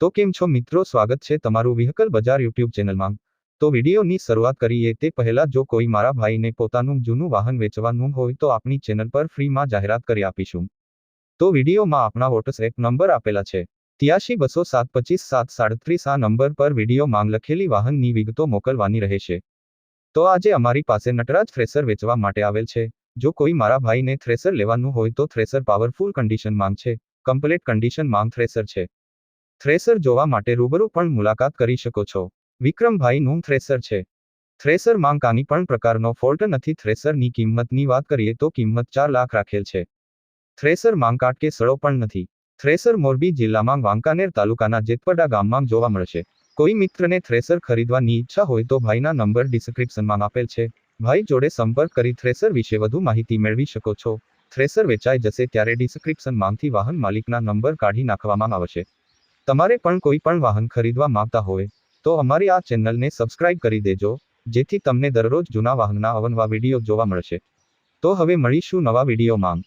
તો કેમ છો મિત્રો? સ્વાગત છે તમારું વ્હીકલ બજાર યુટ્યુબ ચેનલમાં. તો વિડીયોની શરૂઆત કરીએ તે પહેલા જો કોઈ મારા ભાઈને પોતાનું જૂનું વાહન વેચવાનું હોય તો આપણી ચેનલ પર ફ્રીમાં જાહેરાત કરી આપીશું. તો વિડીયોમાં આપણા વોટ્સએપ નંબર આપેલા છે. ત્યાસી બસો સાત પચીસ સાત સાડત્રીસ આ નંબર પર વીડિયો માંગ લખેલી વાહનની વિગતો મોકલવાની રહેશે. તો આજે અમારી પાસે નટરાજ થ્રેસર વેચવા માટે આવેલ છે. જો કોઈ મારા ભાઈને થ્રેસર લેવાનું હોય તો થ્રેસર પાવરફુલ કન્ડિશન માંગ છે. કમ્પ્લેટ કન્ડિશન માંગ થ્રેસર છે. થ્રેસર જોવા માટે રૂબરૂ પણ મુલાકાત કરી શકો છો. વિક્રમભાઈનું થ્રેસર છે. થ્રેસર માંગકાની પણ પ્રકારનો ફોલ્ટ નથી. થ્રેસરની કિંમતની વાત કરીએ તો કિંમત ચાર લાખ રાખેલ છે. થ્રેસર માંગકાટ કે સડો પણ નથી. થ્રેસર મોરબી જિલ્લામાં વાંકાનેર તાલુકાના જેતપડા ગામમાં જોવા મળશે. કોઈ મિત્રને થ્રેસર ખરીદવાની ઈચ્છા હોય તો ભાઈના નંબર ડિસ્ક્રિપ્શનમાં આપેલ છે. ભાઈ જોડે સંપર્ક કરી થ્રેસર વિશે વધુ માહિતી મેળવી શકો છો. થ્રેસર વેચાઈ જશે ત્યારે ડિસ્ક્રિપ્શન માંગથી વાહન માલિકના નંબર કાઢી નાખવામાં આવશે. તમારે પણ કોઈ પણ વાહન ખરીદવા માંગતા હોય, તો અમારી આ ચેનલને સબસ્ક્રાઇબ કરી દેજો, જેથી તમને દરરોજ જૂના વાહનના અવનવા વીડિયો જોવા મળશે. તો હવે મળીશું નવા વીડિયો માંગ